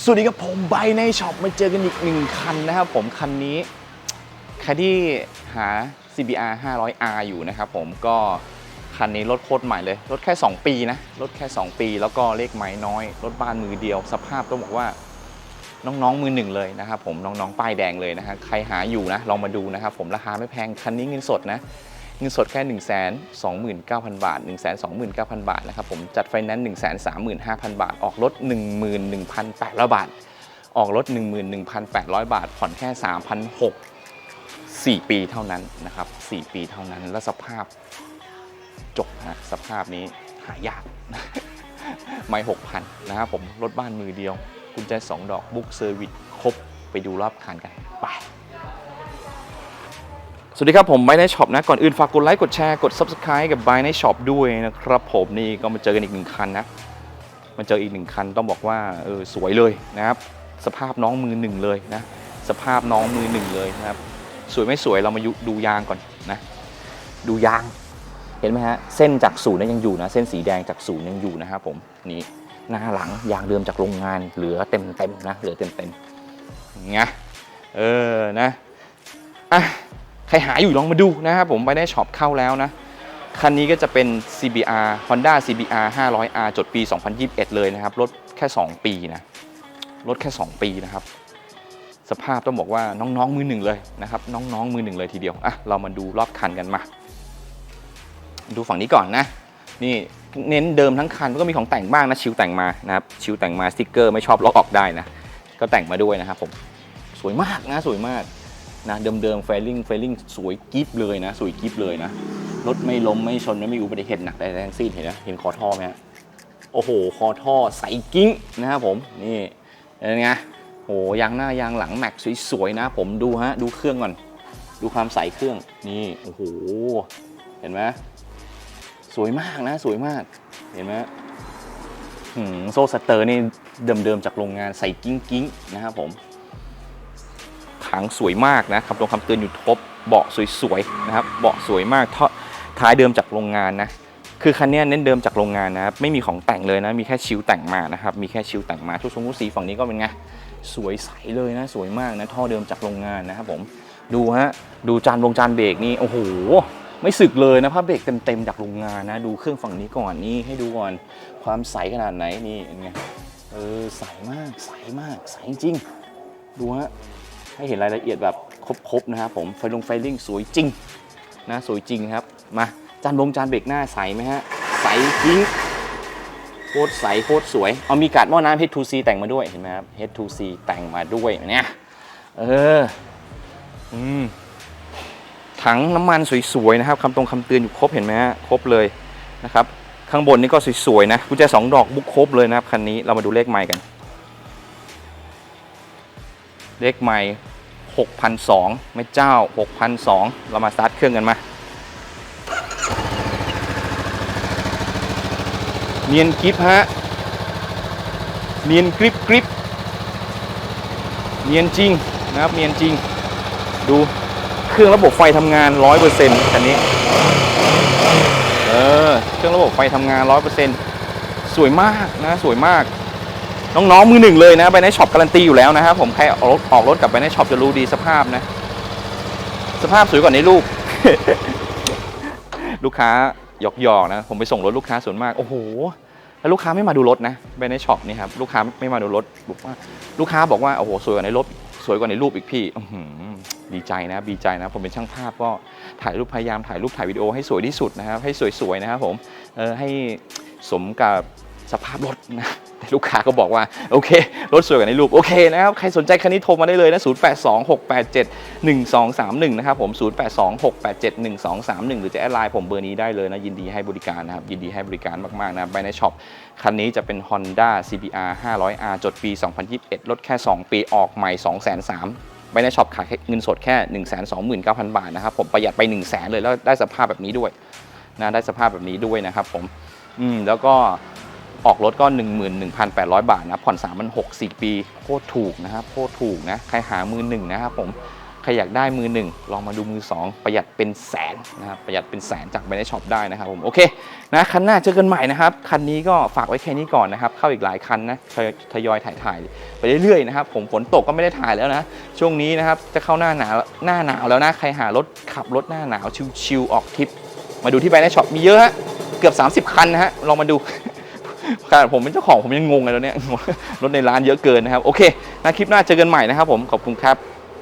สวัสดีครับผมไบในช็อปมาเจอกันอีกหนึ่งคันนะครับผมคันนี้ใครที่หา CBR 500R อยู่นะครับผมก็คันนี้รถโคตรใหม่เลย รถแค่ 2 ปีนะ รถแค่ 2 ปี แล้วก็เลขไม้น้อย รถบ้านมือเดียว สภาพต้องบอกว่าน้องๆมือหนึ่งเลยนะครับผมน้องๆป้ายแดงเลยนะฮะใครหาอยู่นะลองมาดูนะครับผมราคาไม่แพงคันนี้เงินสดนะ เงินสดแค่ 1 2 9 0 0 0 บาท 1 2 9 0 0 0 บาทนะครับผมจัดไฟแนนซ์1 3 5 0 0 0 บาท ออกรถ 11,800 บาท ออกรถ 11,800 บาท ผ่อนแค่ 3,600 4 ปีเท่านั้นนะครับ 4 ปีเท่านั้นแล้วสภาพจบนะสภาพนี้หายาก ไม่ 6,000 นะครับผมรถบ้านมือเดียวกุญแจ2ดอกบุ๊กเซอร์วิสครบไปดูรอบคันกันไป สวัสดีครับผมไบในช็อปนะ ก่อนอื่นฝากกดไลค์กดแชร์กด Subscribe กับไบในช็อปด้วยนะครับผมนี่ก็มาเจอกันอีกหนึ่งคันนะมาเจออีกหนึ่งคันต้องบอกว่าเออสวยเลยนะครับ สภาพน้องมือหนึ่งเลยนะ สภาพน้องมือหนึ่งเลยนะครับ สวยไม่สวยเรามายุดูยางก่อนนะ ดูยางเห็นไหมฮะเส้นจากศูนย์ยังอยู่นะ เส้นสีแดงจากศูนย์ยังอยู่นะครับผมนี่หน้าหลังยางเดิมจากโรงงานเหลือเต็มเต็มนะเหลือเต็มเต็มไงเออนะอะ ครหาอยู่ลองมาดูนะครับผมไปได้ช็อปเข้าแล้วนะ คันนี้ก็จะเป็น CBR Honda CBR 500R จดปี 2021 เลยนะครับ รถแค่ 2 ปีนะ รถแค่ 2 ปีนะครับ สภาพต้องบอกว่าน้องๆมือหนึ่งเลยนะครับ น้องๆมือหนึ่งเลยทีเดียว อะ เรามาดูรอบคันกันมา ดูฝั่งนี้ก่อนนะ นี่เน้นเดิมทั้งคันก็มีของแต่งบ้างนะ ชิวแต่งมานะครับ ชิวแต่งมาสติกเกอร์ไม่ชอบล็อกออกได้นะ ก็แต่งมาด้วยนะครับผม สวยมากนะ สวยมาก นะเดิมๆเฟลลิ่งเฟลลิ่งสวยกิฟเลยนะ สวยกิฟเลยนะ รถไม่ล้มไม่ชน ไม่มีอุบัติเหตุหนักใดทั้งสิ้นเห็นไหมเห็นคอท่อไหมฮะโอ้โห คอท่อใสกิ้งนะครับผม นี่เป็นไงโอ้ยางหน้ายางหลังแม็กสวยๆนะ ผมดูฮะ ดูเครื่องก่อน ดูความใสเครื่อง นี่โอ้โห เห็นไหมสวยมากนะ สวยมาก เห็นไหมหืมโซ่สเตอร์นี่เดิมๆจากโรงงานใสกิ้งๆนะครับผม ถังสวยมากนะคำตรงคำเตือนอยู่ครบเบาะสวยๆนะครับเบาะสวยมากท่อท้ายเดิมจากโรงงานนะคือคันนี้เน้นเดิมจากโรงงานนะครับไม่มีของแต่งเลยนะมีแค่ชิวแต่งมานะครับมีแค่ชิวแต่งมาทุกทรงทุกสีฝั่งนี้ก็เป็นไงสวยใสเลยนะสวยมากนะท่อเดิมจากโรงงานนะครับผมดูฮะดูจานวงจานเบรกนี่โอ้โหไม่สึกเลยนะภาพเบรกเต็มๆจากโรงงานนะ ดูเครื่องฝั่งนี้ก่อนนี่ให้ดูก่อนความใสขนาดไหนนี่เป็นไงเออใสมากใสมากใสจริงดูฮะ ให้เห็นรายละเอียดแบบครบๆนะครับผมไฟลงไฟลิ่งสวยจริงนะสวยจริงครับมาจานบงจานเบรกหน้าใสไหมฮะใสจริงโคตรใสโคตรสวย เอามีกาดหม้อน้ำ H2C แต่งมาด้วยเห็นไหมครับ H2C แต่งมาด้วยเนี่ยเอออืมถังน้ำมันสวยๆนะครับคำตรงคำเตือนอยู่ครบเห็นไหมฮะครบเลยนะครับ ข้างบนนี่ก็สวยๆนะกุญแจสองดอกบุกครบเลยนะครับคันนี้เรามาดูเลขไมล์กัน เลขใหม่6,002ไม่เจ้า6,002เรามาสตาร์ทเครื่องกันมา เนียนกริปฮะ เนียนกริปกริปเนียนจริงนะครับ เนียนจริง ดูเครื่องระบบไฟทำงาน 100%คันนี้ เออ เครื่องระบบไฟทำงาน 100%สวยมากนะ สวยมาก น้องๆมือหนึ่งเลยนะไปในช็อปการันตีอยู่แล้วนะครับผมใครออกรถออกรถกลับไปในช็อปจะรู้ดีสภาพนะ สภาพสวยกว่าในรูป ลูกค้าหยอกๆนะ ผมไปส่งรถลูกค้าส่วนมากโอ้โหแล้วลูกค้าไม่มาดูรถนะไปในช็อปนี่ครับลูกค้าไม่มาดูรถบอกว่าลูกค้าบอกว่าโอ้โหสวยกว่าในรถสวยกว่าในรูปอีกพี่อืดีใจนะดีใจนะ ผมเป็นช่างภาพก็ถ่ายรูปพยายามถ่ายรูปถ่ายวิดีโอให้สวยที่สุดนะครับ ให้สวยๆนะครับผมเออให้สมกับสภาพรถนะ ลูกค้าก็บอกว่าโอเครถสวยกว่าในรูปโอเคนะครับใครสนใจคันนี้โทรมาได้เลยนะ 0826871231 นะครับผม 0826871231 หรือจะแอดไลน์ผมเบอร์นี้ได้เลยนะ ยินดีให้บริการนะครับ ยินดีให้บริการมากๆนะไปในช็อปคันนี้จะเป็น Honda CBR 500R จดปี 2021ลดแค่ 2 ปีออกใหม่ 203,000ไปในช็อปขายเงินสดแค่ 129,000 บาทนะครับผมประหยัดไป 1 0 0 0 0แเลยแล้วได้สภาพแบบนี้ด้วยนะได้สภาพแบบนี้ด้วยนะครับผมอืมแล้วก็ ออกรถก็ 11,800 บาทนะ ผ่อน3 6 4ปี โคตรถูกนะครับ โคตรถูกนะ ใครหามือหนึ่งนะครับผม ใครอยากได้มือหนึ่งลองมาดูมือสองประหยัดเป็นแสนนะครับ ประหยัดเป็นแสนจากไปในช็อปได้นะครับผม โอเค นะคันหน้าเจอกันใหม่นะครับ คันนี้ก็ฝากไว้แค่นี้ก่อนนะครับ เข้าอีกหลายคันนะ ทยอยทยอยถ่ายถ่ายๆไปเรื่อยๆนะครับ ผม ฝนตกก็ไม่ได้ถ่ายแล้วนะ ช่วงนี้นะครับ จะเข้าหน้าหนาว หน้าหนาวแล้วนะ ใครหารถขับรถหน้าหนาวชิวๆออกทริป มาดูที่ไปในช็อปมีเยอะฮะ เกือบ 30 คันนะฮะ ลองมาดู ขนาดผมเป็นเจ้าของผมยังงงเลยตอนเนี้ยรถในร้านเยอะเกินนะครับ โอเคนะคลิปหน้าเจอกันใหม่นะครับผม ขอบคุณครับ